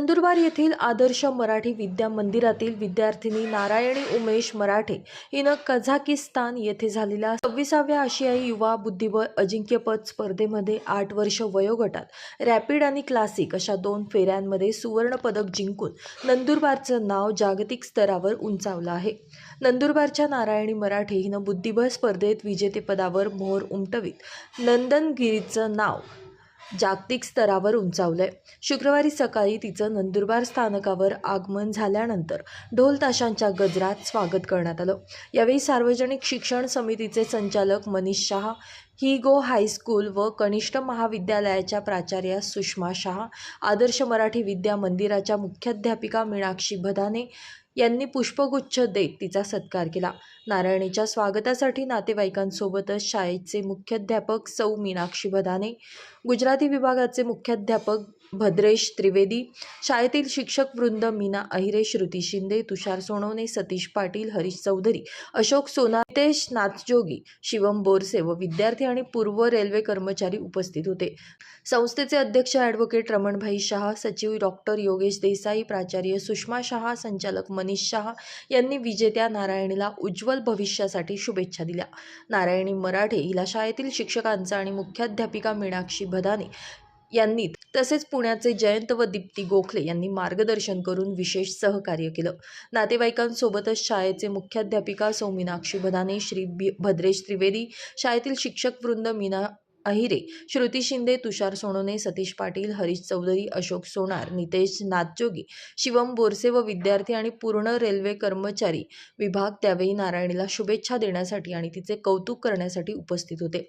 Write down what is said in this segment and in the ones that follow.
नंदुरबार येथील आदर्श मराठी विद्या मंदिरातील विद्यार्थिनी नारायणी उमेश मराठे हिनं कझाकिस्तान येथे झालेल्या सव्वीसाव्या आशियाई युवा बुद्धिबळ अजिंक्यपद स्पर्धेमध्ये आठ वर्ष वयोगटात रॅपिड आणि क्लासिक अशा दोन फेऱ्यांमध्ये सुवर्णपदक जिंकून नंदुरबारचं नाव जागतिक स्तरावर उंचावलं आहे. नंदुरबारच्या नारायणी मराठे हिनं बुद्धिबळ स्पर्धेत विजेतेपदावर मोहर उमटवीत. नंदनगिरीचं नाव जागतिक स्तरावर उंचावलं आहे शुक्रवारी सकाळी तिचं नंदुरबार स्थानकावर आगमन झाल्यानंतर ढोल ताशांच्या गजरात स्वागत करण्यात आलं. यावेळी सार्वजनिक शिक्षण समितीचे संचालक मनीष शहा ही गो हायस्कूल व कनिष्ठ महाविद्यालयाच्या प्राचार्या सुषमा शहा आदर्श मराठी विद्या मंदिराच्या मुख्याध्यापिका मीनाक्षी भदाने यांनी पुष्पगुच्छ देत तिचा सत्कार केला. नारायणीच्या स्वागतासाठी नातेवाईकांसोबतच शाळेचे मुख्याध्यापक सौ मीनाक्षी भदाने गुजराती विभागाचे मुख्याध्यापक भद्रेश त्रिवेदी शाळेतील शिक्षक वृंद मीना अहिरे श्रुती शिंदे तुषार सोनवणे सतीश पाटील हरीश चौधरी अशोक सोना नितेश नाथजोगी शिवम बोरसे व विद्यार्थी आणि पूर्व रेल्वे कर्मचारी उपस्थित होते. संस्थेचे अध्यक्ष ॲडव्होकेट रमणभाई शहा सचिव डॉक्टर योगेश देसाई प्राचार्य सुषमा शहा संचालक मनीष शहा यांनी विजेत्या नारायणीला उज्ज्वल भविष्यासाठी शुभेच्छा दिल्या. नारायणी मराठे हिला शाळेतील शिक्षकांचा आणि मुख्याध्यापिका मीनाक्षी भदाने यांनी तसेच पुण्याचे जयंत व दीप्ती गोखले यांनी मार्गदर्शन करून विशेष सहकार्य केलं. नातेवाईकांसोबतच शाळेचे मुख्याध्यापिका सौमीनाक्षी भदाने श्री बी भद्रेश त्रिवेदी शाळेतील शिक्षक वृंद मीना अहिरे श्रुती शिंदे तुषार सोनोने सतीश पाटील हरीश चौधरी अशोक सोनार नितेश नाथजोगी शिवम बोरसे व विद्यार्थी आणि पूर्ण रेल्वे कर्मचारी विभाग त्यावेळी नारायणीला शुभेच्छा देण्यासाठी आणि तिचे कौतुक करण्यासाठी उपस्थित होते.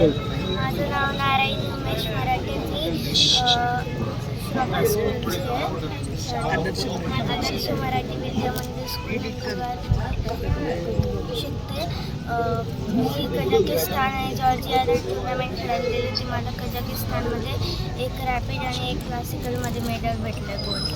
माझं नाव नारायण उमेश मराठे. मी श्लोका आदर्श मराठी विद्या मंदिर स्कूल शिकते. मी कझाकिस्तान आणि जॉर्जिया टुर्नामेंट खेळायला गेली होती. मला कझाकिस्तानमध्ये एक रॅपिड आणि एक क्लासिकलमध्ये मेडल भेटलं गोल्ड